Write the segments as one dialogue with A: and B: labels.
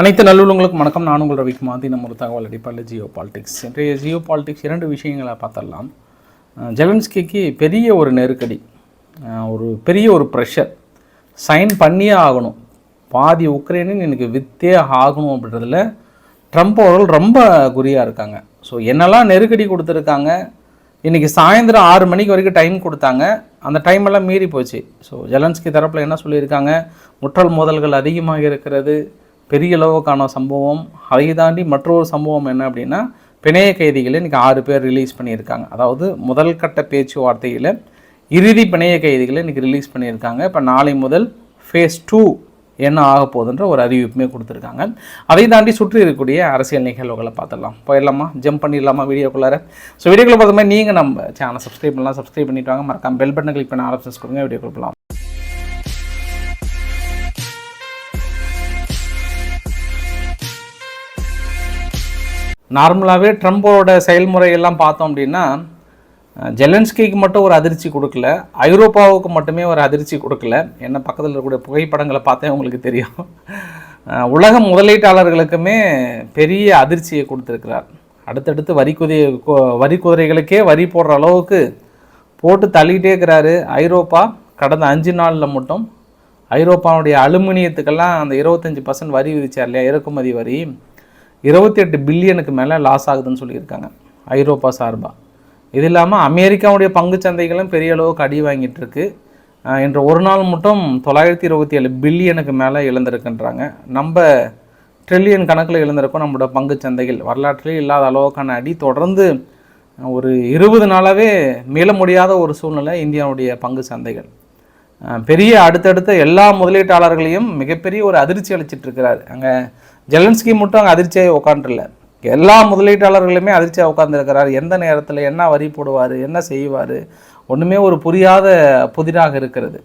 A: அனைத்து நல்லுள்ளங்களுக்கும் வணக்கம். நான் உங்கள் ரவிக்குமார். நம்ம ஒரு தகவல் அடிப்படையில் ஜியோ பாலிடிக்ஸ். இன்றைய ஜியோ பாலிடிக்ஸ் இரண்டு விஷயங்களை பார்த்துடலாம். ஜெலன்ஸ்கிக்கு பெரிய ஒரு நெருக்கடி ஒரு பெரிய ஒரு ப்ரெஷர் சைன் பண்ணியே ஆகணும். பாதி உக்ரைனின் எனக்கு வித்தே ஆகணும் அப்படின்றதுல ட்ரம்ப் அவர்கள் ரொம்ப குறியாக இருக்காங்க. ஸோ என்னெல்லாம் நெருக்கடி கொடுத்துருக்காங்க? இன்றைக்கி சாயந்தரம் ஆறு மணிக்கு வரைக்கும் டைம் கொடுத்தாங்க. அந்த டைம் எல்லாம் மீறி போச்சு. ஸோ ஜெலன்ஸ்கி தரப்பில் என்ன சொல்லியிருக்காங்க? முற்றல் மோதல்கள் அதிகமாக இருக்கிறது. பெரிய அளவுக்கான சம்பவம் அதை தாண்டி மற்றொரு சம்பவம் என்ன அப்படின்னா பிணைய கைதிகளை இன்றைக்கி ஆறு பேர் ரிலீஸ் பண்ணியிருக்காங்க. அதாவது முதல் கட்ட பேச்சுவார்த்தையில் இறுதி பிணைய கைதிகளை இன்றைக்கி ரிலீஸ் பண்ணியிருக்காங்க. இப்போ நாளை முதல் ஃபேஸ் டூ என்ன ஆக போகுதுன்ற ஒரு அறிவிப்புமே கொடுத்துருக்காங்க. அதை தாண்டி சுற்றி இருக்கக்கூடிய அரசியல் நிகழ்வுகளை பார்த்துடலாம். போயிடலாமா? ஜம்ப் பண்ணிடலாமா வீடியோக்குள்ளார? ஸோ வீடியோக்குள்ள பார்த்த நீங்கள் நம்ம சேனல் சப்ஸ்கிரைப் பண்ணலாம். சப்ஸ்கிரைப் பண்ணிவிட்டு வாங்க. மறக்காம பெல் பட்டனை கிளிக் பண்ண ஆப்ஷன்ஸ் கொடுங்க வீடியோ கொடுக்கலாம் நார்மலாகவே ட்ரம்போட செயல்முறையெல்லாம் பார்த்தோம் அப்படின்னா ஜெலன்ஸ்கிக்கு மட்டும் ஒரு அதிர்ச்சி கொடுக்கல ஐரோப்பாவுக்கு மட்டுமே ஒரு அதிர்ச்சி கொடுக்கல. என்ன பக்கத்தில் இருக்கக்கூடிய புகைப்படங்களை பார்த்தே உங்களுக்கு தெரியும். உலக முதலீட்டாளர்களுக்குமே பெரிய அதிர்ச்சியை கொடுத்துருக்கிறார். அடுத்தடுத்து வரி குதி வரி குதிரைகளுக்கே வரி போடுற அளவுக்கு போட்டு தள்ளிகிட்டே இருக்கிறாரு ஐரோப்பா. கடந்த அஞ்சு நாளில் மட்டும் ஐரோப்பாவுடைய அலுமினியத்துக்கெல்லாம் அந்த இருபத்தஞ்சி பர்சன்ட் வரி விதிச்சார் இல்லையா? இறக்குமதி வரி. இருபத்தி எட்டு பில்லியனுக்கு மேலே லாஸ் ஆகுதுன்னு சொல்லியிருக்காங்க ஐரோப்பா சார்பாக இது இல்லாமல் அமெரிக்காவுடைய பங்குச் சந்தைகளும் பெரிய அளவுக்கு அடி வாங்கிட்டு இருக்கு. என்ற ஒரு நாள் மட்டும் தொள்ளாயிரத்தி இருபத்தி ஏழு பில்லியனுக்கு மேலே இழந்திருக்குன்றாங்க. நம்ம ட்ரில்லியன் கணக்கில் இழந்திருக்கோம் நம்மளோட பங்குச் சந்தைகள். வரலாற்றிலே இல்லாத அளவுக்கான அடி தொடர்ந்து ஒரு இருபது நாளாகவே மீள முடியாத ஒரு சூழ்நிலை இந்தியாவுடைய பங்கு சந்தைகள். பெரிய அடுத்தடுத்த எல்லா முதலீட்டாளர்களையும் மிகப்பெரிய ஒரு அதிர்ச்சி அளிச்சிட்ருக்கிறார் அங்கே ஜெலன்ஸ்கி மட்டும் அங்கே அதிர்ச்சியாக உட்காண்டில்ல எல்லா முதலீட்டாளர்களுமே அதிர்ச்சியாக உட்காந்துருக்கிறார் எந்த நேரத்தில் என்ன வரி போடுவார் என்ன செய்வார் ஒன்றுமே ஒரு புரியாத புதிராக இருக்கிறது.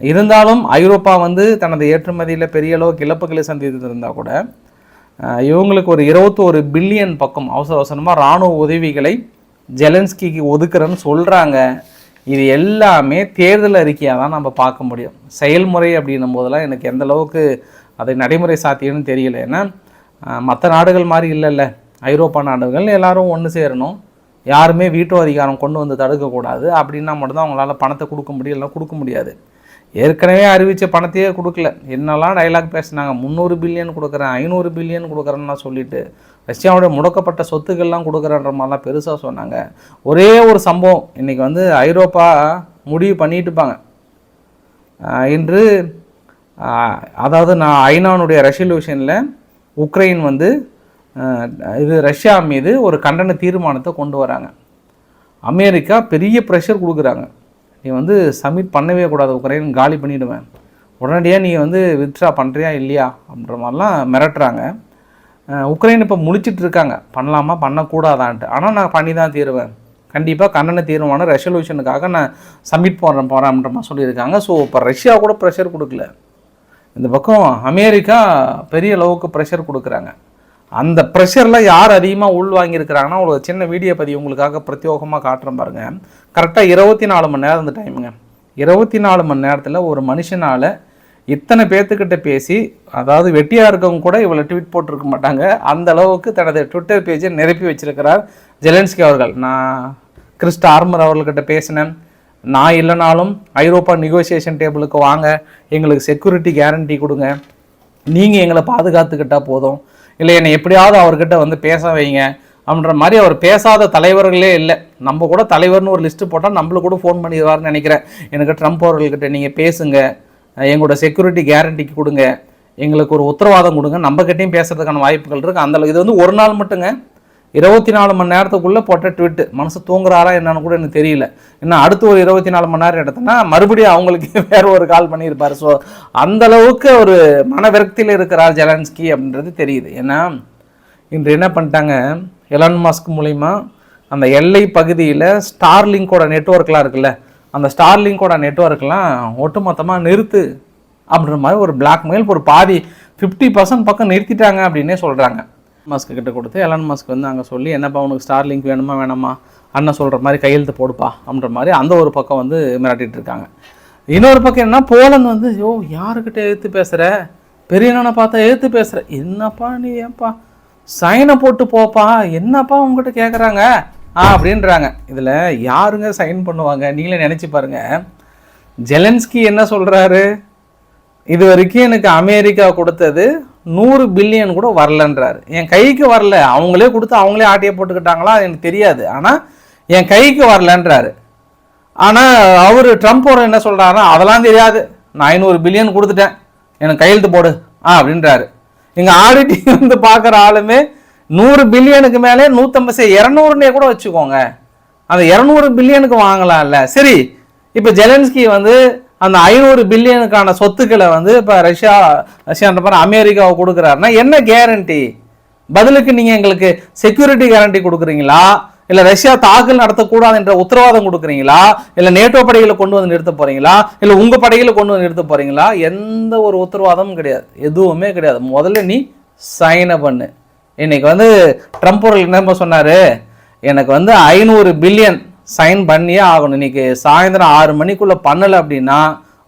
A: இருந்தாலும் ஐரோப்பா வந்து தனது ஏற்றுமதியில் பெரிய அளவுக்கு இழப்புகளை சந்தித்திருந்தால் கூட இவங்களுக்கு ஒரு இருபத்தோரு பில்லியன் பக்கம் அவசர அவசரமாக இராணுவ உதவிகளை ஜெலன்ஸ்கிக்கு ஒதுக்குறேன்னு சொல்கிறாங்க இது எல்லாமே தேர்தல் அறிக்கையாக தான் நம்ம பார்க்க முடியும். செயல்முறை அப்படின்னும் போதெல்லாம் எனக்கு எந்த அளவுக்கு அதை நடைமுறை சாத்தியம்னு தெரியல. ஏன்னா மற்ற நாடுகள் மாதிரி இல்லைல்ல. ஐரோப்பா நாடுகள் எல்லாரும் ஒன்று சேரணும். யாருமே வீட்டோ அதிகாரம் கொண்டு வந்து தடுக்கக்கூடாது. அப்படின்னா மட்டும்தான் அவங்களால பணத்தை கொடுக்க முடியும் கொடுக்க முடியாது. ஏற்கனவே அறிவித்த பணத்தையே கொடுக்கல. என்னெல்லாம் டைலாக் பேசுனாங்க. முந்நூறு பில்லியன் கொடுக்குறேன் ஐநூறு பில்லியன் கொடுக்குறேன்னா சொல்லிட்டு ரஷ்யாவுடைய முடக்கப்பட்ட சொத்துக்கள்லாம் கொடுக்குறன்ற மாதிரிலாம் பெருசாக சொன்னாங்க. ஒரே ஒரு சம்பவம். இன்றைக்கி வந்து ஐரோப்பா முடிவு பண்ணிட்டு இருப்பாங்க. இன்று அதாவது நான் ஐநானுடைய ரெசல்யூஷனில் உக்ரைன் வந்து இது ரஷ்யா மீது ஒரு கண்டன தீர்மானத்தை கொண்டு வராங்க. அமெரிக்கா பெரிய ப்ரெஷர் கொடுக்குறாங்க. நீ வந்து சப்மிட் பண்ணவே கூடாது உக்ரைன் காலி பண்ணிவிடுவேன் உடனடியாக நீ வந்து வித்ட்ரா பண்ணுறியா இல்லையா அப்படின்ற மாதிரிலாம் மிரட்டுறாங்க. உக்ரைன் இப்போ முழிச்சிட்டு இருக்காங்க. பண்ணலாமா? பண்ணக்கூடாதான்ட்டு. ஆனால் நான் பண்ணி தான் தீருவேன். கண்டிப்பாக கண்டன தீர்மானம் ரெசல்யூஷனுக்காக நான் சப்மிட் போடுறேன் போகிறேன்ற மாதிரி சொல்லியிருக்காங்க. ஸோ இப்போ ரஷ்யா கூட ப்ரெஷர் கொடுக்கல. இந்த பக்கம் அமெரிக்கா பெரிய அளவுக்கு ப்ரெஷர் கொடுக்குறாங்க. அந்த ப்ரெஷரில் யார் அதிகமாக உள்வாங்கியிருக்கிறாங்கன்னா ஒரு சின்ன வீடியோ பதிவு உங்களுக்காக பிரத்யோகமாக காட்டுறேன் பாருங்கள் கரெக்டாக இருபத்தி நாலு மணி நேரம் இந்த டைமுங்க இருபத்தி நாலு மணி நேரத்தில் ஒரு மனுஷனால் இத்தனை பேர்த்துக்கிட்ட பேசி அதாவது வெட்டியாக இருக்கவங்க கூட இவ்வளோ ட்வீட் போட்டிருக்க மாட்டாங்க. அந்த அளவுக்கு தனது ட்விட்டர் பேஜை நிரப்பி வச்சிருக்கிறார் ஜெலன்ஸ்கி அவர்கள். நான் கிறிஸ்ட ஆர்மர் அவர்கள்கிட்ட பேசினேன். நான் இல்லைனாலும் ஐரோப்பா நெகோசியேஷன் டேபிளுக்கு வாங்க எங்களுக்கு செக்யூரிட்டி கேரண்டி கொடுங்க. நீங்கள் எங்களை பாதுகாத்துக்கிட்டால் போதும். இல்லை என்னை எப்படியாவது அவர்கிட்ட வந்து பேச வைங்க. அப்படின்ற மாதிரி அவர் பேசாத தலைவர்களே இல்லை. நம்ம கூட தலைவர்னு ஒரு லிஸ்ட்டு போட்டால் நம்மளுக்கு கூட ஃபோன் பண்ணிடுவார்னு நினைக்கிறேன். எனக்கு ட்ரம்ப் அவர்கள்கிட்ட நீங்கள் பேசுங்க. எங்களோட செக்யூரிட்டி கேரண்டிக்கு கொடுங்க. எங்களுக்கு ஒரு உத்தரவாதம் கொடுங்க. நம்மக்கிட்டையும் பேசுறதுக்கான வாய்ப்புகள் இருக்குது அந்த இது வந்து ஒரு நாள் மட்டுங்க. இருபத்தி நாலு மணி நேரத்துக்குள்ளே போட்ட ட்விட்டு மனசு தூங்குறாரா என்னன்னு கூட எனக்கு தெரியல. இன்னும் அடுத்து ஒரு இருபத்தி நாலு மணி நேரம் எடுத்தோன்னா மறுபடியும் அவங்களுக்கு வேற ஒரு கால் பண்ணியிருப்பார். ஸோ அந்த அளவுக்கு ஒரு மன விரக்தியில் இருக்கிறார் ஜெலன்ஸ்கி அப்படின்றது தெரியுது. ஏன்னா இன்று என்ன பண்ணிட்டாங்க? எலான் மாஸ்க் மூலிமா அந்த எல்லை பகுதியில் ஸ்டார்லிங்கோட நெட்ஒர்க்லாம் இருக்குல்ல அந்த ஸ்டார்லிங்கோட நெட்ஒர்க்லாம் ஒட்டுமொத்தமாக நிறுத்து அப்படின்ற மாதிரி ஒரு பிளாக்மெயில் ஒரு பாதி ஃபிஃப்டி பர்சன்ட் பக்கம் நிறுத்திட்டாங்க அப்படின்னே சொல்கிறாங்க மாஸ்க்கு கிட்ட கொடுத்து எலான் மாஸ்க் வந்து அங்கே சொல்லி என்னப்பா உனக்கு ஸ்டார் லிங்க் வேணுமா வேணாமா? அண்ணன் சொல்கிற மாதிரி கையெழுத்து போடுப்பா அப்படின்ற மாதிரி அந்த ஒரு பக்கம் வந்து மிராட்டிகிட்டு இருக்காங்க. இன்னொரு பக்கம் என்ன போலந்து வந்து யோ யாருக்கிட்ட எழுத்து பேசுகிற பெரியண்ணனை பார்த்தா எழுத்து பேசுகிற என்னப்பா நீ ஏன்ப்பா சைனை போட்டு போப்பா. என்னப்பா உங்ககிட்ட கேட்குறாங்க ஆ அப்படின்றாங்க. இதில் யாருங்க சைன் பண்ணுவாங்க? நீங்களே நினச்சி பாருங்கள் ஜெலன்ஸ்கி என்ன சொல்கிறாரு இது வரைக்கும் எனக்கு அமெரிக்கா கொடுத்தது நூறு பில்லியன் கூட வரலன்றாரு. என் கைக்கு வரல. அவங்களே கொடுத்து அவங்களே ஆட்டியை போட்டுக்கிட்டாங்களா எனக்கு தெரியாது. ஆனால் என் கைக்கு வரலன்றாரு. ஆனால் அவர் ட்ரம்ப்போட என்ன சொல்கிறாருன்னா அதெல்லாம் தெரியாது. நான் ஐநூறு பில்லியன் கொடுத்துட்டேன். எனக்கு கையெழுத்து போடு. ஆ அப்படின்றாரு. எங்கள் ஆடிட்டிங் வந்து பார்க்குற ஆளுமே நூறு பில்லியனுக்கு மேலே நூற்றம்பது இரநூறுனே கூட வச்சுக்கோங்க. அந்த இரநூறு பில்லியனுக்கு வாங்கலாம்ல. சரி இப்போ ஜெலன்ஸ்கி வந்து அந்த ஐநூறு பில்லியனுக்கான சொத்துக்களை வந்து இப்போ ரஷ்யா ரஷ்யான்ற மாதிரி அமெரிக்காவை கொடுக்குறாருன்னா என்ன கேரண்டி பதிலுக்கு நீங்கள் எங்களுக்கு செக்யூரிட்டி கேரண்டி கொடுக்குறீங்களா? இல்லை ரஷ்யா தாக்கல் நடத்தக்கூடாது என்ற உத்தரவாதம் கொடுக்குறீங்களா? இல்லை நேட்டோ படைகளை கொண்டு வந்து நிறுத்த போகிறீங்களா இல்லை உங்கள் படைகளை கொண்டு வந்து நிறுத்த போகிறீங்களா எந்த ஒரு உத்தரவாதமும் கிடையாது. எதுவுமே கிடையாது. முதல்ல நீ சைனை பண்ணு. இன்னைக்கு வந்து ட்ரம்ப் அவர்கள் என்ன சொன்னார்? எனக்கு வந்து ஐநூறு பில்லியன் சைன் பண்ணியே ஆகணும். இன்னைக்கு சாயந்தரம் ஆறு மணிக்குள்ளே பண்ணலை அப்படின்னா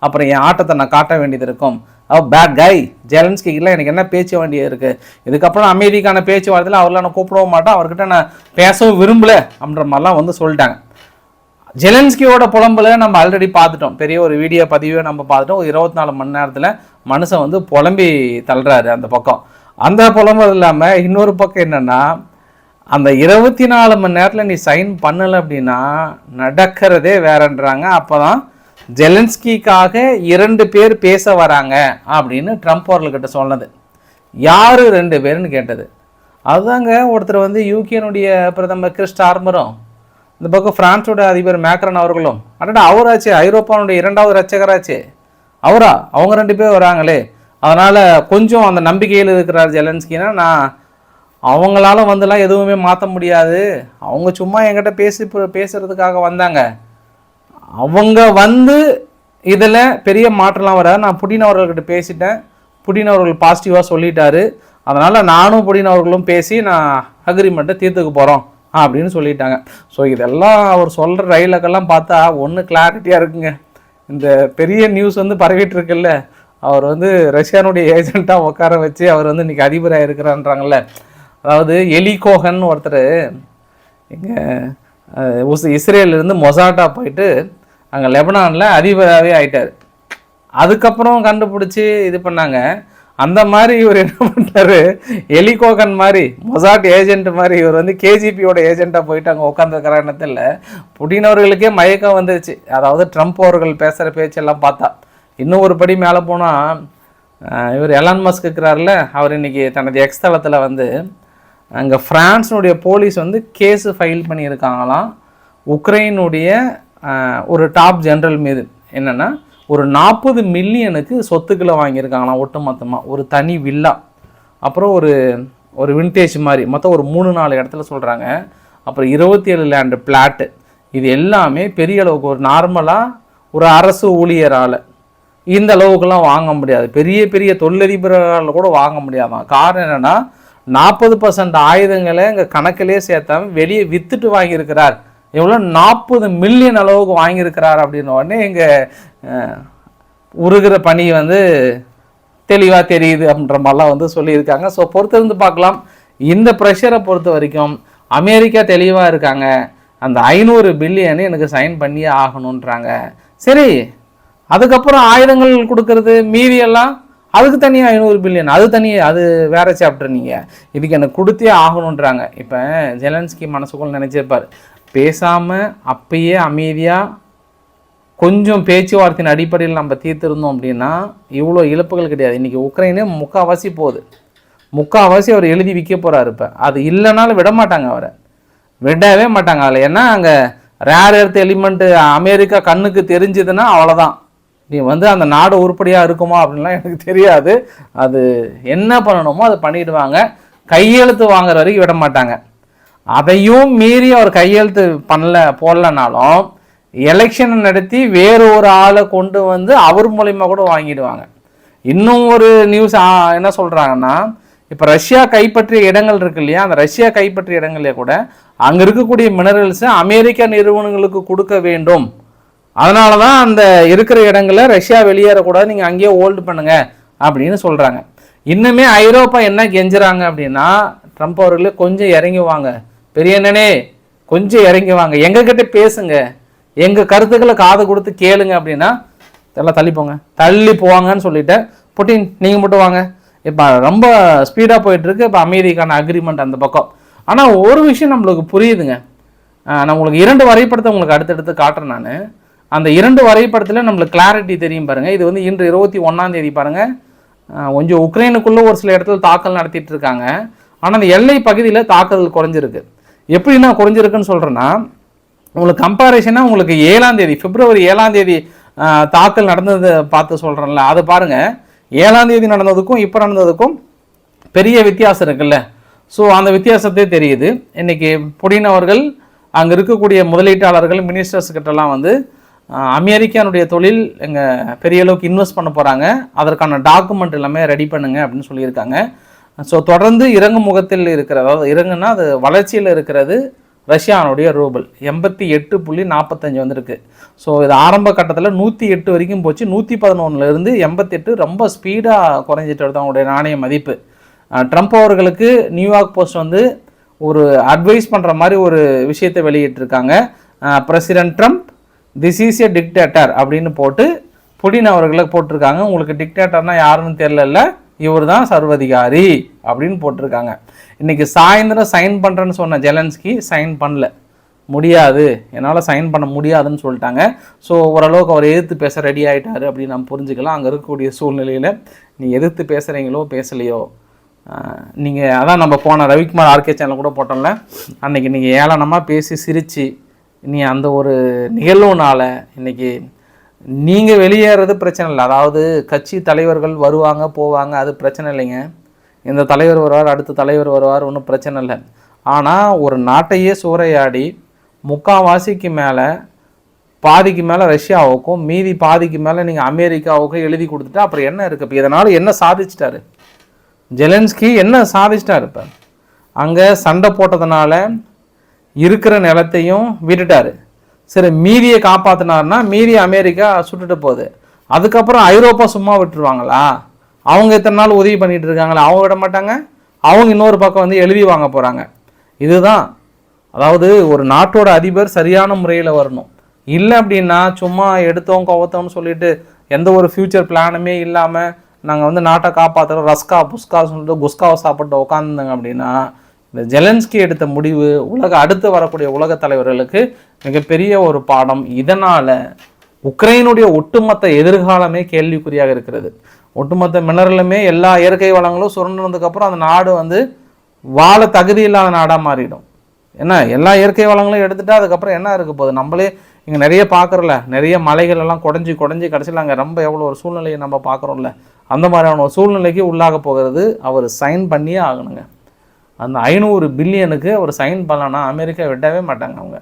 A: அப்புறம் என் ஆட்டத்தை நான் காட்ட வேண்டியது இருக்கும். அவ பேட் கை ஜெலன்ஸ்கிக்கெலாம் எனக்கு என்ன பேச்சு வேண்டியது இருக்குது இதுக்கப்புறம் அமெரிக்கான பேச்சுவார்த்தையில் அவர்லாம் நான் கூப்பிடவும் மாட்டேன். அவர்கிட்ட நான் பேசவும் விரும்பலை அப்படின்ற மாதிரிலாம் வந்து சொல்லிட்டாங்க. ஜெலன்ஸ்கியோட புலம்புல நம்ம ஆல்ரெடி பார்த்துட்டோம். பெரிய ஒரு வீடியோ பதிவே நம்ம பார்த்துட்டோம். ஒரு இருபத்தி நாலு மணி நேரத்தில் மனுஷன் வந்து புலம்பி தள்ளுறாரு அந்த பக்கம். அந்த புலம்பு இல்லாமல் இன்னொரு பக்கம் என்னென்னா அந்த இருபத்தி நாலு மணி நேரத்தில் நீ சைன் பண்ணலை அப்படின்னா நடக்கிறதே வேறன்றாங்க. அப்போ தான் ஜெலன்ஸ்கிக்காக இரண்டு பேர் பேச வராங்க அப்படின்னு ட்ரம்ப் அவர்கள்கிட்ட சொன்னது. யார் ரெண்டு பேருன்னு கேட்டது. அதுதாங்க ஒருத்தர் வந்து யூகேனுடைய பிரதமர் கிறிஸ் டார்மரும் இந்த பக்கம் ஃப்ரான்ஸோட அதிபர் மேக்ரன் அவர்களும் அடடா அவராச்சே ஐரோப்பாவுடைய இரண்டாவது ரச்சகராச்சு அவரா? அவங்க ரெண்டு பேர் வராங்களே. அதனால் கொஞ்சம் அந்த நம்பிக்கையில் இருக்கிறார் ஜெலன்ஸ்கினா நான் அவங்களால வந்துலாம் எதுவுமே மாற்ற முடியாது. அவங்க சும்மா என்கிட்ட பேசி பேசுறதுக்காக வந்தாங்க. அவங்க வந்து இதில் பெரிய மாற்றம்லாம் வராது. நான் புடின் அவர்கள்கிட்ட பேசிட்டேன். புடின் அவர்கள் பாசிட்டிவாக சொல்லிட்டாரு. அதனால் நானும் புடின் அவர்களும் பேசி நான் அக்ரிமெண்ட்டை தீர்த்துக்க போகிறோம் அப்படின்னு சொல்லிட்டாங்க. ஸோ இதெல்லாம் அவர் சொல்கிற ரயிலுக்கெல்லாம் பார்த்தா ஒன்று கிளாரிட்டியாக இருக்குங்க. இந்த பெரிய நியூஸ் வந்து பரவிட்டு இருக்குல்ல அவர் வந்து ரஷ்யானுடைய ஏஜெண்ட்டாக உட்கார வச்சு அவர் வந்து இன்றைக்கி அதிபராக இருக்கிறான்றாங்கல்ல அதாவது எலிகோகன் ஒருத்தர் எங்கள் இஸ்ரேலேருந்து மொசாட்டா போயிட்டு அங்கே லெபனானில் அதிபராகவே ஆயிட்டார். அதுக்கப்புறம் கண்டுபிடிச்சி இது பண்ணாங்க. அந்த மாதிரி இவர் என்ன பண்ணார்? எலிகோகன் மாதிரி மொசாட் ஏஜென்ட் மாதிரி இவர் வந்து கேஜிபியோட ஏஜெண்ட்டாக போயிட்டு அங்கே உட்காந்துருக்கிற எண்ணத்தில் புடினவர்களுக்கே மயக்கம் வந்துருச்சு. அதாவது ட்ரம்ப் அவர்கள் பேசுகிற பேச்செல்லாம் பார்த்தா. இன்னும் ஒரு படி மேலே போனால் இவர் எலான் மஸ்க் இருக்கிறார்ல அவர் இன்னைக்கு தனது எக்ஸ் தளத்தில் வந்து அங்கே ஃப்ரான்ஸினுடைய போலீஸ் வந்து கேஸு ஃபைல் பண்ணியிருக்காங்களாம். உக்ரைனுடைய ஒரு டாப் ஜென்ரல் மீது. என்னென்னா ஒரு நாற்பது மில்லியனுக்கு சொத்துக்களை வாங்கியிருக்காங்களாம் ஒட்டுமொத்தமாக ஒரு தனி வில்லா. அப்புறம் ஒரு ஒரு வின்டேஜ் மாதிரி. மொத்தம் ஒரு மூணு நாலு இடத்துல சொல்கிறாங்க அப்புறம் இருபத்தி ஏழு லேண்டு பிளாட்டு இது எல்லாமே பெரிய அளவுக்கு ஒரு நார்மலாக ஒரு அரசு ஊழியரால். இந்த அளவுக்குலாம் வாங்க முடியாது. பெரிய பெரிய தொழிலதிபர்களால் கூட வாங்க முடியாதான். காரணம் என்னென்னா நாற்பது பர்சன்ட் ஆயுதங்களை இங்கே கணக்கிலே சேர்த்தாம வெளியே விற்றுட்டு வாங்கியிருக்கிறார். எவ்வளோ நாற்பது மில்லியன் அளவுக்கு வாங்கியிருக்கிறார் அப்படின்ன உடனே எங்கள் உருகிற பணி வந்து தெளிவாக தெரியுது அப்படின்ற மாதிரிலாம் வந்து சொல்லியிருக்காங்க. ஸோ பொறுத்திருந்து பார்க்கலாம். இந்த ப்ரெஷரை பொறுத்த வரைக்கும் அமெரிக்கா தெளிவாக இருக்காங்க. அந்த ஐநூறு பில்லியன் எனக்கு சைன் பண்ணியே ஆகணுன்றாங்க சரி அதுக்கப்புறம் ஆயுதங்கள் கொடுக்கறது மீதியெல்லாம் அதுக்கு தனியாக ஐநூறு பில்லியன் அது தனியாக அது வேறு சாப்டர் நீங்கள் இதுக்கு எனக்கு கொடுத்தே ஆகணுன்றாங்க இப்போ ஜெலன்ஸ்கி மனசுக்குள்ள நினச்சிருப்பார். பேசாமல் அப்பயே அமைதியாக கொஞ்சம் பேச்சுவார்த்தையின் அடிப்படையில் நம்ம தீர்த்திருந்தோம் அப்படின்னா இவ்வளோ இழப்புகள் கிடையாது. இன்றைக்கி உக்ரைனே முக்கால்வாசி போகுது. முக்கால்வாசி அவர் எழுதி விற்க போகிறார் இப்போ. அது இல்லைனாலும் விட மாட்டாங்க அவரை. விடவே மாட்டாங்க. அதில் ஏன்னா அங்கே ரேர் எடுத்த எலிமெண்ட்டு அமெரிக்கா கண்ணுக்கு தெரிஞ்சதுன்னா அவ்வளோதான் நீ வந்து அந்த நாடு உருப்படியாக இருக்குமா அப்படின்லாம் எனக்கு தெரியாது. அது என்ன பண்ணணுமோ அதை பண்ணிடுவாங்க கையெழுத்து வாங்குற வரைக்கும் விட மாட்டாங்க. அதையும் மீறி அவர் கையெழுத்து பண்ணல போடலனாலும் எலெக்ஷனை நடத்தி வேறு ஒரு ஆளை கொண்டு வந்து அவர் மூலிமா கூட வாங்கிடுவாங்க. இன்னும் ஒரு நியூஸ் என்ன சொல்கிறாங்கன்னா இப்போ ரஷ்யா கைப்பற்றிய இடங்கள் இருக்கு இல்லையா? அந்த ரஷ்யா கைப்பற்றிய இடங்களே கூட அங்கே இருக்கக்கூடிய மினரல்ஸை அமெரிக்க நிறுவனங்களுக்கு கொடுக்க வேண்டும். அதனால தான் அந்த இருக்கிற இடங்களில் ரஷ்யா வெளியேறக்கூடாது நீங்கள் அங்கேயே ஹோல்டு பண்ணுங்க அப்படின்னு சொல்கிறாங்க இன்னுமே ஐரோப்பா என்ன கெஞ்சுறாங்க அப்படின்னா ட்ரம்ப் அவர்களே கொஞ்சம் இறங்கி வாங்க. பெரிய அண்ணனே கொஞ்சம் இறங்கி வாங்க. எங்ககிட்ட பேசுங்க. எங்கள் கருத்துக்களை காது கொடுத்து கேளுங்க அப்படின்னா எல்லாம் தள்ளி போங்க. தள்ளி போவாங்கன்னு சொல்லிட்டு புட்டின் நீங்கள் மட்டும் வாங்க. இப்போ ரொம்ப ஸ்பீடாக போயிட்டுருக்கு. இப்போ அமெரிக்கான அக்ரிமெண்ட் அந்த பக்கம். ஆனால் ஒரு விஷயம் நம்மளுக்கு புரியுதுங்க. நான் உங்களுக்கு இரண்டு வரைபடத்தை உங்களுக்கு அடுத்தடுத்து காட்டுறேன் நான். அந்த இரண்டு வரைபடத்தில் நம்மளுக்கு கிளாரிட்டி தெரியும் பாருங்கள் இது வந்து இன்று இருபத்தி ஒன்றாம் தேதி பாருங்கள் கொஞ்சம் உக்ரைனுக்குள்ளே ஒரு சில இடத்துல தாக்கல் நடத்திட்டு இருக்காங்க. ஆனால் அந்த எல்லை பகுதியில் தாக்குதல் குறைஞ்சிருக்கு. எப்படி நான் குறைஞ்சிருக்குன்னு சொல்கிறேன்னா உங்களுக்கு கம்பாரிசனாக உங்களுக்கு ஏழாம் தேதி பிப்ரவரி ஏழாம் தேதி தாக்கல் நடந்தது பார்த்து சொல்கிறேன்ல அது பாருங்கள் ஏழாம் தேதி நடந்ததுக்கும் இப்போ நடந்ததுக்கும் பெரிய வித்தியாசம் இருக்குல்ல. ஸோ அந்த வித்தியாசத்தே தெரியுது. இன்றைக்கி புடினவர்கள் அங்கே இருக்கக்கூடிய முதலீட்டாளர்கள் மினிஸ்டர்ஸ் கிட்டலாம் வந்து அமெரிக்கானுடைய தொழில் எங்கள் பெரிய அளவுக்கு இன்வெஸ்ட் பண்ண போகிறாங்க அதற்கான டாக்குமெண்ட் எல்லாமே ரெடி பண்ணுங்க அப்படின்னு சொல்லியிருக்காங்க. ஸோ தொடர்ந்து இறங்கு முகத்தில் இருக்கிற அதாவது இறங்குன்னா அது வளர்ச்சியில் இருக்கிறது ரஷ்யானுடைய ரூபல். எண்பத்தி எட்டு புள்ளி நாற்பத்தஞ்சு வந்திருக்கு. ஸோ இது ஆரம்ப கட்டத்தில் நூற்றி எட்டு வரைக்கும் போச்சு. நூற்றி பதினொன்றுலேருந்து எண்பத்தெட்டு ரொம்ப ஸ்பீடாக குறைஞ்சிட்டு வருது அவங்களுடைய நாணய மதிப்பு. ட்ரம்ப் அவர்களுக்கு நியூயார்க் போஸ்ட் வந்து ஒரு அட்வைஸ் பண்ணுற மாதிரி ஒரு விஷயத்தை வெளியிட்டிருக்காங்க. President Trump this is a dictator அப்படின்னு போட்டு புடின் அவர்களை போட்டிருக்காங்க. உங்களுக்கு டிக்டேட்டர்னா யாருன்னு தெரியல இவர் தான் சர்வதிகாரி அப்படின்னு போட்டிருக்காங்க. இன்னைக்கு சாயந்தரம் சைன் பண்ணுறேன்னு சொன்ன ஜெலன்ஸ்கி சைன் பண்ணல. முடியாது. என்னால் சைன் பண்ண முடியாதுன்னு சொல்லிட்டாங்க. ஸோ ஓரளவுக்கு அவர் எதிர்த்து பேச ரெடி ஆகிட்டார் அப்படின்னு நம்ம புரிஞ்சுக்கலாம். அங்கே இருக்கக்கூடிய சூழ்நிலையில் நீ எதிர்த்து பேசுகிறீங்களோ பேசலையோ நீங்கள் அதான் நம்ம போன ரவிக்குமார் ஆர்கே சேனல் கூட போட்டோம்ல. அன்றைக்கி நீங்கள் ஏளனமாக பேசி சிரித்து நீ அந்த ஒரு நிகழ்வுனால் இன்றைக்கி நீங்கள் வெளியேறது பிரச்சனை இல்லை. அதாவது கட்சி தலைவர்கள் வருவாங்க போவாங்க அது பிரச்சனை இல்லைங்க. இந்த தலைவர் வருவார் அடுத்த தலைவர் வருவார் ஒன்றும் பிரச்சனை இல்லை. ஆனால் ஒரு நாட்டையே சூறையாடி முக்கால்வாசிக்கு மேலே பாதிக்கு மேலே ரஷ்யாவுக்கும் மீதி பாதிக்கு மேலே நீங்கள் அமெரிக்காவுக்கும் எழுதி கொடுத்துட்டா அப்புறம் என்ன இருக்குது இப்போ இதனால் என்ன சாதிச்சிட்டாரு? ஜெலன்ஸ்கி என்ன சாதிச்சிட்டாரு இப்போ? அங்கே சண்டை போட்டதுனால இருக்கிற நிலத்தையும் விட்டுட்டார். சரி மீதியை காப்பாற்றினாருன்னா மீதி அமெரிக்கா சுட்டுட்டு போகுது. அதுக்கப்புறம் ஐரோப்பா சும்மா விட்டுருவாங்களா? அவங்க எத்தனை நாள் உதவி பண்ணிகிட்டு இருக்காங்களா? அவங்க விட மாட்டாங்க. அவங்க இன்னொரு பக்கம் வந்து எழுதி வாங்க போகிறாங்க இதுதான். அதாவது ஒரு நாட்டோட அதிபர் சரியான முறையில் வரணும். இல்லை அப்படின்னா சும்மா எடுத்தோம் கவத்தோம்னு சொல்லிட்டு எந்த ஒரு ஃப்யூச்சர் பிளானுமே இல்லாமல் நாங்கள் வந்து நாட்டை காப்பாற்றுறோம் ரஸ்கா புஸ்கா சொல்லிட்டு குஸ்காவை சாப்பிட்டு உட்காந்துருந்தோங்க அப்படின்னா இந்த ஜெலன்ஸ்கி எடுத்த முடிவு உலக அடுத்து வரக்கூடிய உலக தலைவர்களுக்கு மிகப்பெரிய ஒரு பாடம். இதனால் உக்ரைனுடைய ஒட்டுமொத்த எதிர்காலமே கேள்விக்குறியாக இருக்கிறது. ஒட்டுமொத்த மினரலுமே எல்லா இயற்கை வளங்களும் சுரண்டினதுக்கப்புறம் அந்த நாடு வந்து வாழ தகுதி இல்லாத நாடாக மாறிடும். என்ன எல்லா இயற்கை வளங்களும் எடுத்துட்டா அதுக்கப்புறம் என்ன இருக்க போகுது? நம்மளே இங்கே நிறைய பார்க்குறோம்ல. நிறைய மலைகள் எல்லாம் குடஞ்சி குடஞ்சி கடைசியில் அங்கே ரொம்ப எவ்வளோ ஒரு சூழ்நிலையை நம்ம பார்க்குறோம்ல. அந்த மாதிரியான ஒரு சூழ்நிலைக்கு உள்ளாக போகிறது. அவர் சைன் பண்ணியே ஆகணுங்க. அந்த ஐநூறு பில்லியனுக்கு ஒரு சைன் பண்ணலன்னா அமெரிக்கா விடவே மாட்டாங்க அவங்க.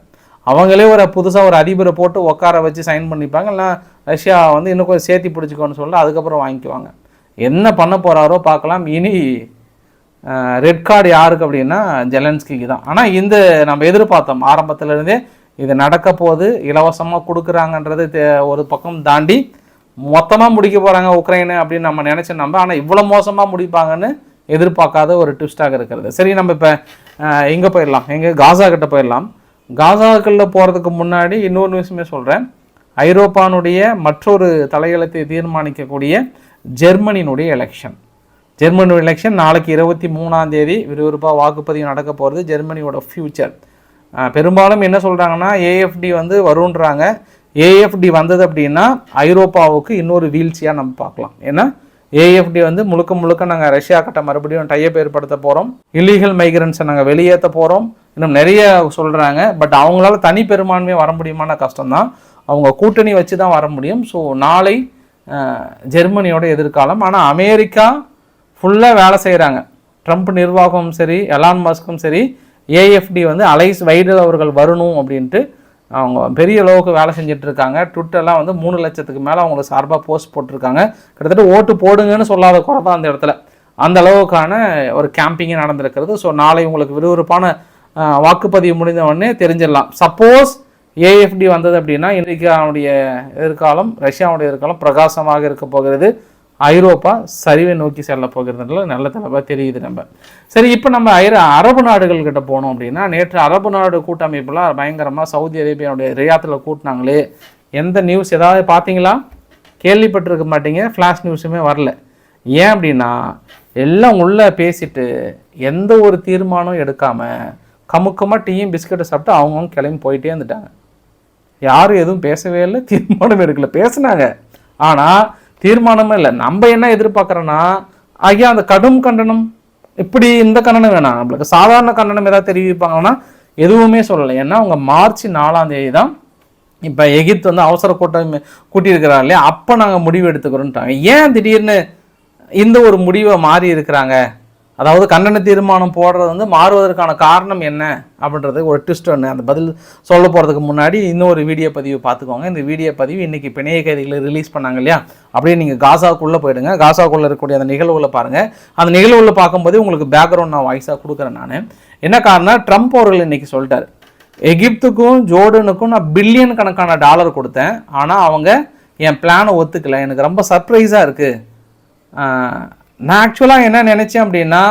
A: அவங்களே ஒரு புதுசாக ஒரு அதிபரை போட்டு உட்கார வச்சு சைன் பண்ணிப்பாங்க இல்லை ரஷ்யா வந்து இன்னும் கொஞ்சம் சேர்த்தி பிடிச்சிக்கோன்னு சொல்லி அதுக்கப்புறம் வாங்கிக்குவாங்க. என்ன பண்ண போகிறாரோ பார்க்கலாம். இனி ரெட் கார்டு யாருக்கு அப்படின்னா ஜெலன்ஸ்கிக்கு தான். ஆனால் இந்த நம்ம எதிர்பார்த்தோம். ஆரம்பத்துலேருந்தே இது நடக்க போது இலவசமாக கொடுக்குறாங்கன்றது ஒரு பக்கம் தாண்டி மொத்தமாக முடிக்க போகிறாங்க உக்ரைனு அப்படின்னு நம்ம நினச்சி நம்ம ஆனால் இவ்வளோ மோசமாக முடிப்பாங்கன்னு எதிர்பார்க்காத ஒரு ட்விஸ்ட்டாக இருக்கிறது. சரி நம்ம இப்போ எங்கே போயிடலாம்? எங்கே? காசா கிட்ட போயிடலாம். காசாக்குள்ள போகிறதுக்கு முன்னாடி இன்னொரு விஷயமே சொல்கிறேன் ஐரோப்பானுடைய மற்றொரு தலையெழுத்தை தீர்மானிக்கக்கூடிய ஜெர்மனியினுடைய எலெக்ஷன் ஜெர்மனி எலெக்ஷன் நாளைக்கு இருபத்தி மூணாம் தேதி விறுவிறுப்பாக வாக்குப்பதிவு நடக்க போகிறது ஜெர்மனியோட ஃப்யூச்சர் பெரும்பாலும் என்ன சொல்கிறாங்கன்னா ஏஎஃப்டி வந்து வருன்றாங்க ஏஎஃப்டி வந்தது அப்படின்னா ஐரோப்பாவுக்கு இன்னொரு வீழ்ச்சியாக நம்ம பார்க்கலாம். ஏன்னா ஏஎஃப்டி வந்து முழுக்க முழுக்க நாங்கள் ரஷ்யா கிட்ட மறுபடியும் டையப் ஏற்படுத்த போகிறோம் இல்லீகல் மைக்ரன்ஸை நாங்கள் வெளியேற்ற போகிறோம் இன்னும் நிறைய சொல்கிறாங்க பட் அவங்களால தனி பெரும்பான்மையை வர முடியுமான கஷ்டம்தான். அவங்க கூட்டணி வச்சு தான் வர முடியும். ஸோ நாளை ஜெர்மனியோட எதிர்காலம். ஆனால் அமெரிக்கா ஃபுல்லாக வேலை செய்கிறாங்க ட்ரம்ப் நிர்வாகமும் சரி எலான் மஸ்க்கும் சரி ஏஎஃப்டி வந்து அலைஸ் வைடல் அவர்கள் வரணும் அப்படின்ட்டு அவங்க பெரிய அளவுக்கு வேலை செஞ்சுட்டு இருக்காங்க. ட்விட்டர்லாம் வந்து மூணு லட்சத்துக்கு மேலே அவங்களுக்கு சார்பாக போஸ்ட் போட்டிருக்காங்க. கிட்டத்தட்ட ஓட்டு போடுங்கன்னு சொல்லாத குறை தான் அந்த இடத்துல. அந்த அளவுக்கான ஒரு கேம்பிங்கே நடந்திருக்கிறது. ஸோ நாளை உங்களுக்கு விறுவிறுப்பான வாக்குப்பதிவு முடிந்த உடனே தெரிஞ்சிடலாம் சப்போஸ் ஏஎஃப்டி வந்தது அப்படின்னா இன்றைக்காவுடைய எதிர்காலம் ரஷ்யாவுடைய எதிர்காலம் பிரகாசமாக இருக்க போகிறது. ஐரோப்பா சரிவை நோக்கி செல்ல போகிறதுனால நல்ல தலைவாக தெரியுது நம்ம. சரி இப்போ நம்ம ஐர அரபு நாடுகள்கிட்ட போனோம் அப்படின்னா நேற்று அரபு நாடு கூட்டமைப்புலாம் பயங்கரமாக சவுதி அரேபியாவுடைய ரியாத்தில் கூட்டினாங்களே. எந்த நியூஸ் ஏதாவது பார்த்தீங்களா? கேள்விப்பட்டிருக்க மாட்டீங்க ஃப்ளாஷ் நியூஸுமே வரல. ஏன் அப்படின்னா எல்லாம் உள்ளே பேசிட்டு எந்த ஒரு தீர்மானம் எடுக்காமல் கமுக்கமாக டீயும் பிஸ்கட்டை சாப்பிட்டு அவங்கவுங்க கிளம்பி போயிட்டே இருந்துட்டாங்க. யாரும் எதுவும் பேசவே இல்லை தீர்மானம் எடுக்கல. பேசுனாங்க. ஆனால் தீர்மானமே இல்லை. நம்ம என்ன எதிர்பார்க்குறோன்னா ஐயா அந்த கடும் கண்டனம். இப்படி இந்த கண்டனம் வேணாம். நம்மளுக்கு சாதாரண கண்டனம் ஏதாவது தெரிவிப்பாங்கன்னா எதுவுமே சொல்லலை. ஏன்னா அவங்க மார்ச் நாலாம் தேதி தான் இப்போ எகிப்து வந்து அவசர கூட்டம் கூட்டியிருக்கிறாங்க இல்லையா? அப்போ நாங்கள் முடிவு எடுத்துக்கிறோன்ட்டாங்க ஏன் திடீர்னு இந்த ஒரு முடிவை மாறி இருக்கிறாங்க? அதாவது கண்டன தீர்மானம் போடுறது வந்து மாறுவதற்கான காரணம் என்ன அப்படின்றது ஒரு ட்விஸ்ட் ஒன்று அந்த பதில் சொல்ல போகிறதுக்கு முன்னாடி இன்னொரு வீடியோ பதிவு பார்த்துக்கோங்க. இந்த வீடியோ பதிவு இன்றைக்கி பிணைய கைதிகளை ரிலீஸ் பண்ணாங்க இல்லையா? அப்படியே நீங்கள் காசாக்குள்ளே போயிடுங்க. காசாக்குள்ளே இருக்கக்கூடிய அந்த நிகழ்வுகளை பாருங்கள் அந்த நிகழ்வுகளை பார்க்கும்போது உங்களுக்கு பேக்ரவுண்ட் நான் வாய்ஸாக கொடுக்குறேன் நான். என்ன காரணம் ட்ரம்ப் அவர்கள் இன்றைக்கி சொல்லிட்டார். எகிப்துக்கும் ஜோர்டனுக்கும் நான் பில்லியன் கணக்கான டாலர் கொடுத்தேன். ஆனால் அவங்க என் பிளானை ஒத்துக்கலை. எனக்கு ரொம்ப சர்ப்ரைஸாக இருக்குது நான் ஆக்சுவலாக என்ன நினச்சேன் அப்படின்னா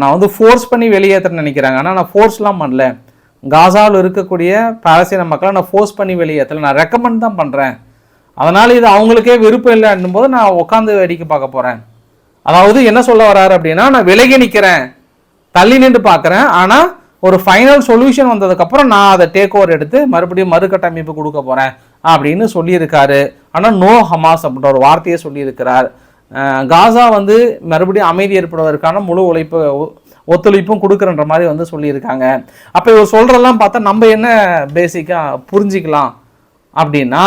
A: நான் வந்து ஃபோர்ஸ் பண்ணி வெளியேற்றுறேன்னு நினைக்கிறாங்க. ஆனால் நான் ஃபோர்ஸ்லாம் பண்ணல. காசாவில் இருக்கக்கூடிய பாலஸ்தீன மக்களை நான் ஃபோர்ஸ் பண்ணி வெளியேற்றல நான் ரெக்கமெண்ட் தான் பண்ணுறேன் அதனால் இது அவங்களுக்கே விருப்பம் இல்லைன்னும் போது நான் உட்காந்து வேடிக்கை பார்க்க போகிறேன் அதாவது என்ன சொல்ல வராரு அப்படின்னா நான் விலகி நிற்கிறேன் தள்ளி நின்று பார்க்குறேன். ஆனால் ஒரு ஃபைனல் சொல்யூஷன் வந்ததுக்கப்புறம் நான் அதை டேக் ஓவர் எடுத்து மறுபடியும் மறுகட்டமைப்பு கொடுக்க போகிறேன் அப்படின்னு சொல்லியிருக்காரு. ஆனால் நோ ஹமாஸ் அப்படின்ற ஒரு வார்த்தையை சொல்லியிருக்கிறார். காசா வந்து மறுபடியும் அமைதி ஏற்படுவதற்கான முழு உழைப்பு ஒத்துழைப்பும் கொடுக்குறன்ற மாதிரி வந்து சொல்லியிருக்காங்க. அப்போ இவர் சொல்கிறதெல்லாம் பார்த்தா நம்ம என்ன பேசிக்காக புரிஞ்சிக்கலாம் அப்படின்னா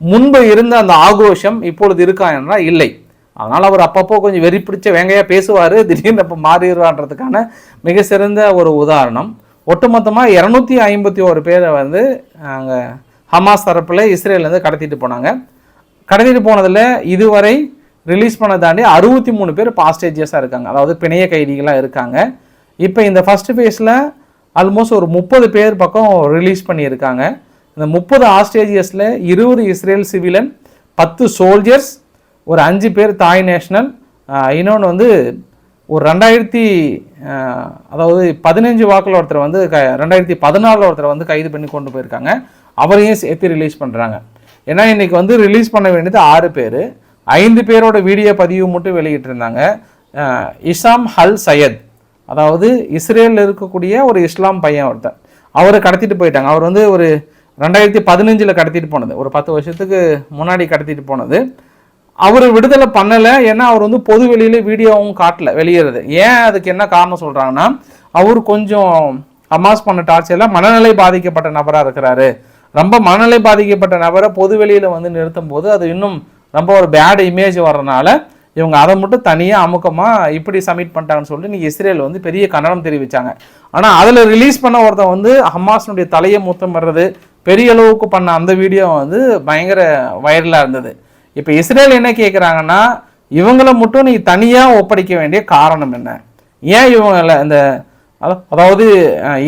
A: முன்பு இருந்த அந்த ஆக்ரோஷம் இப்பொழுது இருக்கா என்றால் இல்லை. அதனால் அவர் அப்பப்போ கொஞ்சம் வெறி பிடிச்ச வேங்கையாக பேசுவார் திடீர்னு அப்போ மாறிடுவான்றதுக்கான மிக சிறந்த ஒரு உதாரணம். ஒட்டுமொத்தமாக இரநூத்தி ஐம்பத்தி ஒரு பேரை வந்து அங்கே ஹமாஸ் தரப்பில் இஸ்ரேலேருந்து கடத்திட்டு போனாங்க. கடத்திட்டு போனதில் இதுவரை ரிலீஸ் பண்ண தாண்டி அறுபத்தி மூணு பேர் பாஸ்டேஜஸாக இருக்காங்க. அதாவது பிணைய கைதிகளாக இருக்காங்க. இப்போ இந்த ஃபர்ஸ்ட் ஃபேஸில் ஆல்மோஸ்ட் ஒரு முப்பது பேர் பக்கம் ரிலீஸ் பண்ணியிருக்காங்க. இந்த முப்பது ஆஸ்ட்ரேஜியஸில் இருபது இஸ்ரேல் சிவிலன் பத்து சோல்ஜர்ஸ் ஒரு அஞ்சு பேர் தாய் நேஷனல் இன்னொன்று வந்து ஒரு ரெண்டாயிரத்தி அதாவது பதினஞ்சு வாக்கில் ஒருத்தர் வந்து க ரெண்டாயிரத்தி பதினாலில் ஒருத்தர் வந்து கைது பண்ணி கொண்டு போயிருக்காங்க. அவரையும் சேர்த்து ரிலீஸ் பண்ணுறாங்க ஏன்னா இன்றைக்கி வந்து ரிலீஸ் பண்ண வேண்டியது ஆறு பேர். ஐந்து பேரோட வீடியோ பதிவு மட்டும் வெளியிட்டிருந்தாங்க. இஷாம் ஹல் சையத் அதாவது இஸ்ரேலில் இருக்கக்கூடிய ஒரு இஸ்லாம் பையன் ஒருத்தன். அவரை கடத்திட்டு போயிட்டாங்க. அவர் வந்து ஒரு ரெண்டாயிரத்தி பதினஞ்சில் கடத்திட்டு போனது. ஒரு பத்து வருஷத்துக்கு முன்னாடி கடத்திட்டு போனது. அவர் விடுதலை பண்ணலை. ஏன்னா அவர் வந்து பொது வெளியில் வீடியோவும் காட்டல வெளியேறது. ஏன் அதுக்கு என்ன காரணம் சொல்கிறாங்கன்னா அவர் கொஞ்சம் ஹமாஸ் பண்ண டார்ச்சரில் மனநிலை பாதிக்கப்பட்ட நபராக இருக்கிறாரு. ரொம்ப மனநிலை பாதிக்கப்பட்ட நபரை பொது வெளியில் வந்து நிறுத்தும் போது அது இன்னும் ரொம்ப ஒரு பேடு இமேஜ் வர்றதுனால இவங்க அதை மட்டும் தனியாக அமுக்கமாக இப்படி சப்மிட் பண்ணிட்டாங்கன்னு சொல்லிட்டு இன்னைக்கு இஸ்ரேல் வந்து பெரிய கண்டனம் தெரிவித்தாங்க ஆனால் அதில் ரிலீஸ் பண்ண ஒருத்தன் வந்து ஹமாஸினுடைய தலையை மூத்தம் வர்றது பெரிய அளவுக்கு பண்ண அந்த வீடியோ வந்து பயங்கர வைரலாக இருந்தது. இப்போ இஸ்ரேல் என்ன கேட்குறாங்கன்னா இவங்கள மட்டும் நீ தனியாக ஒப்படைக்க வேண்டிய காரணம் என்ன? ஏன் இவங்கள இந்த அதாவது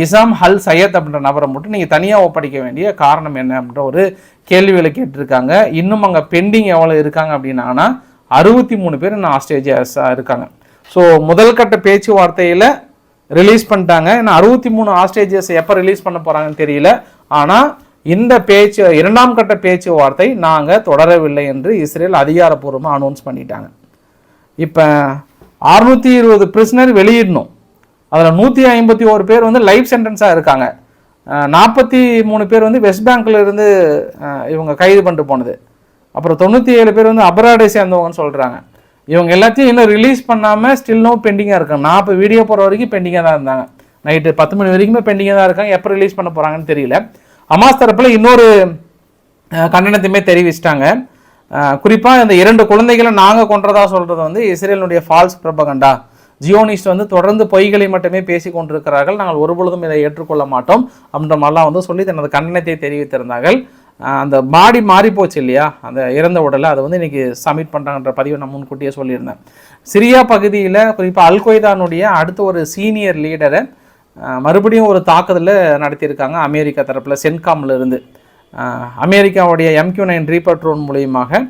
A: இசாம் ஹல் சையத் அப்படின்ற நபரை மட்டும் நீங்கள் தனியாக ஒப்படைக்க வேண்டிய காரணம் என்ன அப்படின்ற ஒரு கேள்விகளை கேட்டிருக்காங்க. இன்னும் அங்கே பெண்டிங் எவ்வளோ இருக்காங்க அப்படின்னா அறுபத்தி மூணு பேர் இன்னும் ஆஸ்திரேலியாஸாக இருக்காங்க. ஸோ முதல் கட்ட பேச்சுவார்த்தையில் ரிலீஸ் பண்ணிட்டாங்க. ஏன்னா அறுபத்தி மூணு ஆஸ்ட்ரேஜியஸ் எப்போ ரிலீஸ் பண்ண போகிறாங்கன்னு தெரியல. ஆனால் இந்த பேச்சு இரண்டாம் கட்ட பேச்சுவார்த்தை நாங்கள் தொடரவில்லை என்று இஸ்ரேல் அதிகாரப்பூர்வமாக அனௌன்ஸ் பண்ணிட்டாங்க. இப்போ அறுநூற்றி இருபது பிரிசனர் வெளியிடணும். அதில் நூற்றி ஐம்பத்தி ஒரு பேர் வந்து லைஃப் சென்டென்ஸாக இருக்காங்க. நாற்பத்தி மூணு பேர் வந்து வெஸ்ட் பேங்க்கில் இருந்து இவங்க கைது பண்ணிட்டு போனது. அப்புறம் தொண்ணூற்றி ஏழு பேர் வந்து அபராடை சேர்ந்தவங்கன்னு சொல்கிறாங்க இவங்க எல்லாத்தையும் இன்னும் ரிலீஸ் பண்ணாமல் ஸ்டில் நோ பெண்டிங்காக இருக்காங்க. நான் இப்போ வீடியோ போகிற வரைக்கும் பெண்டிங்காக தான் இருந்தாங்க. நைட்டு பத்து மணி வரைக்குமே பெண்டிங்காக தான் இருக்காங்க. எப்போ ரிலீஸ் பண்ண போகிறாங்கன்னு தெரியல. அமாஸ் தரப்பில் இன்னொரு கண்டனத்தையுமே தெரிவிச்சிட்டாங்க. குறிப்பாக இந்த இரண்டு குழந்தைகளை நாங்கள் கொன்றதா சொல்கிறது வந்து இஸ்ரேலினுடைய ஃபால்ஸ் பிரபகண்டா ஜியோனிஸ்ட் வந்து தொடர்ந்து பொய்களை மட்டுமே பேசி கொண்டிருக்கிறார்கள். நாங்கள் ஒருபொழுதும் இதை ஏற்றுக்கொள்ள மாட்டோம். அப்படின்ற மாதிரிலாம் வந்து சொல்லி தனது கண்டனத்தை தெரிவித்திருந்தார்கள். அந்த பாடி மாறி போச்சு இல்லையா? அந்த இறந்த உடலை அதை வந்து இன்னைக்கு சப்மிட் பண்ணுறாங்கன்ற பதிவை நான் முன்கூட்டியே சொல்லியிருந்தேன். சிரியா பகுதியில் குறிப்பாக அல்கொய்தானுடைய அடுத்த ஒரு சீனியர் லீடரை மறுபடியும் ஒரு தாக்குதலை நடத்தியிருக்காங்க அமெரிக்கா தரப்பில் சென்காம்ல இருந்து. அமெரிக்காவுடைய எம்கியூ நைன் ரீபட்ரோன் மூலியமாக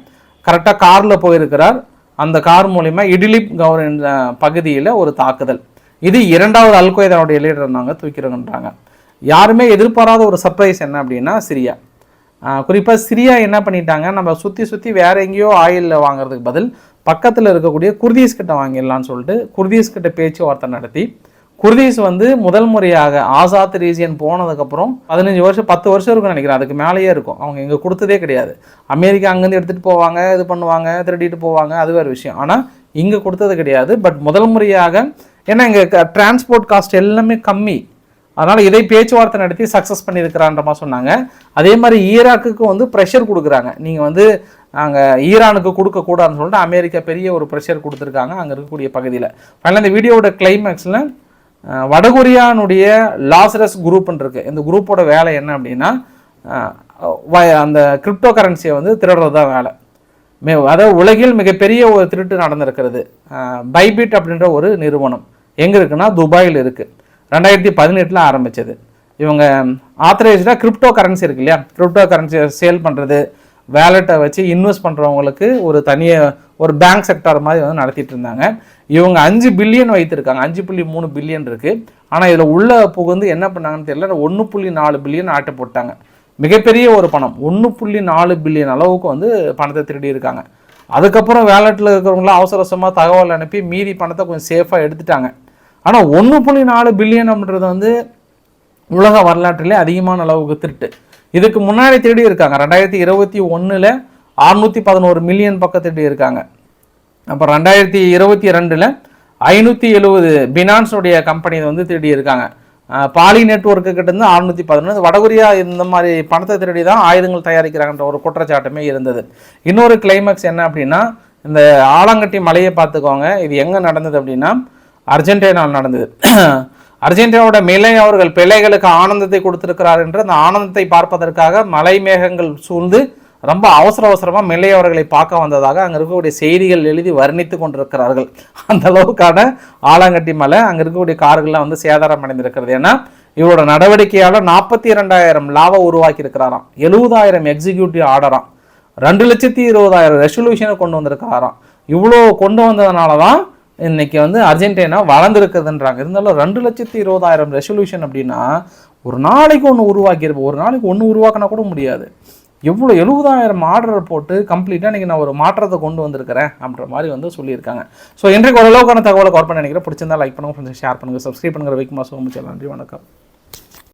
A: கரெக்டாக காரில் போயிருக்கிறார். அந்த கார் மூலிமா இடிலிப் கவர் என்ற பகுதியில் ஒரு தாக்குதல். இது இரண்டாவது அல்கொய்தாவுடைய லீடர் நாங்கள் தூக்கிறோன்றாங்க யாருமே எதிர்பாராத ஒரு சர்ப்ரைஸ் என்ன அப்படின்னா சிரியா. குறிப்பாக சிரியா என்ன பண்ணிட்டாங்க? நம்ம சுற்றி சுற்றி வேற எங்கேயோ ஆயிலில் வாங்குறதுக்கு பதில் பக்கத்தில் இருக்கக்கூடிய குர்தீஸ் கிட்ட வாங்கிடலான்னு சொல்லிட்டு குர்தீஸ் கிட்ட பேச்சுவார்த்தை நடத்தி குர்தீஸ் வந்து முதல் முறையாக ஆசாத் ரீஜியன் போனதுக்கப்புறம் பதினஞ்சு வருஷம் பத்து வருஷம் இருக்கும்னு நினைக்கிறேன். அதுக்கு மேலேயே இருக்கும். அவங்க இங்கே கொடுத்ததே கிடையாது. அமெரிக்கா அங்கேருந்து எடுத்துகிட்டு போவாங்க இது பண்ணுவாங்க திருடிட்டு போவாங்க அது வேறு விஷயம். ஆனால் இங்கே கொடுத்தது கிடையாது. பட் முதல் முறையாக ஏன்னா இங்கே டிரான்ஸ்போர்ட் காஸ்ட் எல்லாமே கம்மி. அதனால் இதை பேச்சுவார்த்தை நடத்தி சக்ஸஸ் பண்ணியிருக்கிறான்ற மாதிரி சொன்னாங்க. அதே மாதிரி ஈராக்குக்கு வந்து ப்ரெஷர் கொடுக்குறாங்க. நீங்கள் வந்து நாங்கள் ஈரானுக்கு கொடுக்கக்கூடாதுன்னு சொல்லிட்டு அமெரிக்கா பெரிய ஒரு ப்ரெஷர் கொடுத்துருக்காங்க அங்கே இருக்கக்கூடிய பகுதியில். ஃபைனலாக இந்த வீடியோவோட கிளைமேக்ஸில் வடகொரியானுடைய லாசரஸ் குரூப்னு இருக்கு. இந்த குரூப்போட வேலை என்ன அப்படின்னா அந்த கிரிப்டோ கரன்சியை வந்து திருடுறது தான் வேலை. மே அதாவது உலகில் மிகப்பெரிய ஒரு திருட்டு நடந்திருக்கிறது. பைபிட் அப்படின்ற ஒரு நிறுவனம். எங்கே இருக்குன்னா துபாயில் இருக்குது ரெண்டாயிரத்தி பதினெட்டில் ஆரம்பிச்சது. இவங்க ஆத்தரைஸ்டாக கிரிப்டோ கரன்சி இருக்கு இல்லையா? கிரிப்டோ கரன்சியை சேல் பண்ணுறது வேலெட்டை வச்சு இன்வெஸ்ட் பண்ணுறவங்களுக்கு ஒரு தனிய ஒரு பேங்க் செக்டார் மாதிரி வந்து நடத்திட்டு இருந்தாங்க. இவங்க அஞ்சு பில்லியன் வைத்திருக்காங்க. அஞ்சு புள்ளி மூணு பில்லியன் இருக்குது ஆனால் இதில் உள்ள புகுந்து என்ன பண்ணாங்கன்னு தெரியல. ஒன்று புள்ளி நாலு பில்லியன் ஆட்டை போட்டாங்க. மிகப்பெரிய ஒரு பணம். ஒன்று புள்ளி நாலு பில்லியன் அளவுக்கு வந்து பணத்தை திருடி இருக்காங்க. அதுக்கப்புறம் வேலட்டில் இருக்கிறவங்களாம் அவசர அவசரமாக தகவல் அனுப்பி மீதி பணத்தை கொஞ்சம் சேஃபாக எடுத்துட்டாங்க. ஆனால் ஒன்று புள்ளி நாலு பில்லியன் அப்படின்றது வந்து உலக வரலாற்றிலே அதிகமான அளவுக்கு திருட்டு. இதுக்கு முன்னாடி திருடி இருக்காங்க. ரெண்டாயிரத்தி இருபத்தி ஒன்றில் அறுநூற்றி பதினோரு மில்லியன் பக்கம் திருடி இருக்காங்க. அப்போ ரெண்டாயிரத்தி இருபத்தி ரெண்டில் ஐநூற்றி எழுபது பினான்ஸுடைய கம்பெனி வந்து திருடி இருக்காங்க பாலி நெட்ஒர்க்கு கிட்ட இருந்து அறுநூற்றி பதினொன்று வடகொரியா இந்த மாதிரி பணத்தை திருடி தான் ஆயுதங்கள் தயாரிக்கிறாங்கன்ற ஒரு குற்றச்சாட்டுமே இருந்தது. இன்னொரு கிளைமேக்ஸ் என்ன அப்படின்னா இந்த ஆலங்கட்டி மலையை பார்த்துக்கோங்க. இது எங்கே நடந்தது அப்படின்னா அர்ஜென்டினாவில் நடந்தது. அர்ஜென்டினாவோட மிலை அவர்கள் பிள்ளைகளுக்கு ஆனந்தத்தை கொடுத்திருக்கிறார் என்று அந்த ஆனந்தத்தை பார்ப்பதற்காக மலை மேகங்கள் சூழ்ந்து ரொம்ப அவசர அவசரமாக மில்லை அவர்களை பார்க்க வந்ததாக அங்கே இருக்கக்கூடிய செய்திகள் எழுதி வர்ணித்து கொண்டிருக்கிறார்கள். அந்த அளவுக்கான ஆலங்கட்டி மலை அங்கே இருக்கக்கூடிய கார்கள்லாம் வந்து சேதாரம் அடைந்திருக்கிறது. ஏன்னா இவரோட நடவடிக்கையால் நாற்பத்தி இரண்டாயிரம் லாபம் உருவாக்கி இருக்கிறாராம் எழுபதாயிரம் எக்ஸிக்யூட்டிவ் ஆர்டராம் ரெண்டு லட்சத்தி இருபதாயிரம் ரெசல்யூஷனை கொண்டு வந்திருக்கிறாராம். இவ்வளோ கொண்டு வந்ததுனால தான் இன்னைக்கு வந்து அர்ஜென்டினா வளர்ந்துருக்குதுன்றாங்க. இருந்தாலும் ரெண்டு லட்சத்தி இருபதாயிரம் ரெசல்யூஷன் அப்படின்னா ஒரு நாளைக்கு ஒன்று உருவாக்கியிருப்போம் ஒரு நாளைக்கு ஒன்று உருவாக்கினா கூட முடியாது. எவ்வளோ எழுபதாயிரம் ஆர்டர் போட்டு கம்ப்ளீட்டாக இன்றைக்கி நான் ஒரு மாற்றத்தை கொண்டு வந்திருக்கிறேன் அப்படின்ற மாதிரி வந்து சொல்லியிருக்காங்க. ஸோ இன்றைக்கு ஓரளவுக்கான தகவலை கவர் பண்ண நினைக்கிறேன். பிடிச்சிருந்தா லைக் பண்ணுங்கள் ஃப்ரெண்ட்ஸ் ஷேர் பண்ணுங்கள் சப்ஸ்கிரைப் பண்ணுங்கள் வைக்குமா சோமச்சல் நன்றி வணக்கம்.